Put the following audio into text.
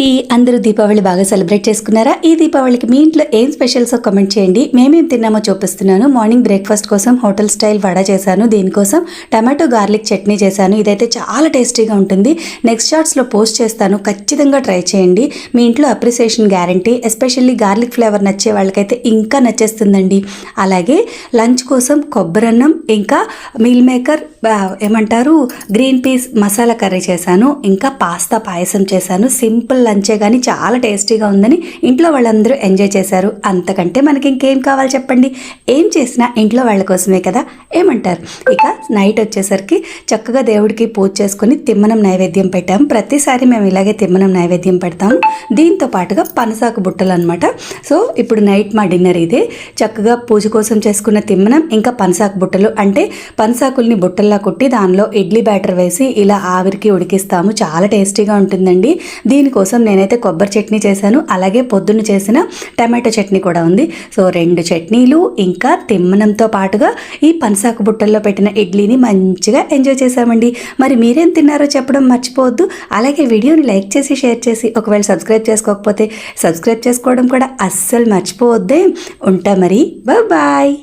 అండి అందరూ దీపావళి బాగా సెలబ్రేట్ చేసుకున్నారా? ఈ దీపావళికి మీ ఇంట్లో ఏం స్పెషల్స్ కమెంట్ చేయండి. మేమేం తిన్నామో చూపిస్తున్నాను. మార్నింగ్ బ్రేక్ఫాస్ట్ కోసం హోటల్ స్టైల్ వడ చేశాను. దీనికోసం టమాటో గార్లిక్ చట్నీ చేశాను. ఇదైతే చాలా టేస్టీగా ఉంటుంది. నెక్స్ట్ షార్ట్స్లో పోస్ట్ చేస్తాను. ఖచ్చితంగా ట్రై చేయండి. మీ ఇంట్లో appreciation guarantee. Especially garlic flavour నచ్చే వాళ్ళకైతే ఇంకా నచ్చేస్తుందండి. అలాగే లంచ్ కోసం కొబ్బరన్నం ఇంకా మీల్ మేకర్ ఏమంటారు గ్రీన్ పీస్ మసాలా కర్రీ చేశాను. ఇంకా పాస్తా పాయసం చేశాను. సింపుల్ లంచే కానీ చాలా టేస్టీగా ఉందని ఇంట్లో వాళ్ళందరూ ఎంజాయ్ చేశారు. అంతకంటే మనకి ఇంకేం కావాలి చెప్పండి? ఏం చేసినా ఇంట్లో వాళ్ళ కోసమే కదా? ఏమంటారు? ఇక నైట్ వచ్చేసరికి చక్కగా దేవుడికి పూజ చేసుకుని తిమ్మనం నైవేద్యం పెట్టాము ప్రతిసారి మేము ఇలాగే తిమ్మనం నైవేద్యం పెడతాము దీంతో పాటుగా పనసాకు బుట్టలు అనమాట సో ఇప్పుడు నైట్ మా డిన్నర్ ఇదే. చక్కగా పూజ కోసం చేసుకున్న తిమ్మనం ఇంకా పనసాకు బుట్టలు. అంటే పనసాకుల్ని బుట్టల్లా కుట్టి దానిలో ఇడ్లీ బ్యాటర్ వేసి ఇలా ఆవిరికి ఉడికిస్తాము. చాలా టేస్టీగా ఉంటుందండి. దీనికోసం నేనైతే కొబ్బరి చట్నీ చేశాను. అలాగే పొద్దున్న చేసిన టమాటో చట్నీ కూడా ఉంది. సో రెండు చట్నీలు ఇంకా తిమ్మనంతో పాటుగా ఈ పనసాకు బుట్టల్లో పెట్టిన ఇడ్లీని మంచిగా ఎంజాయ్ చేశామండి. మరి మీరేం తిన్నారో చెప్పడం మర్చిపోవద్దు. అలాగే వీడియోని లైక్ చేసి షేర్ చేసి ఒకవేళ సబ్స్క్రైబ్ చేసుకోకపోతే సబ్స్క్రైబ్ చేసుకోవడం కూడా అస్సలు మర్చిపోవద్దే. ఉంటా మరి. బాయ్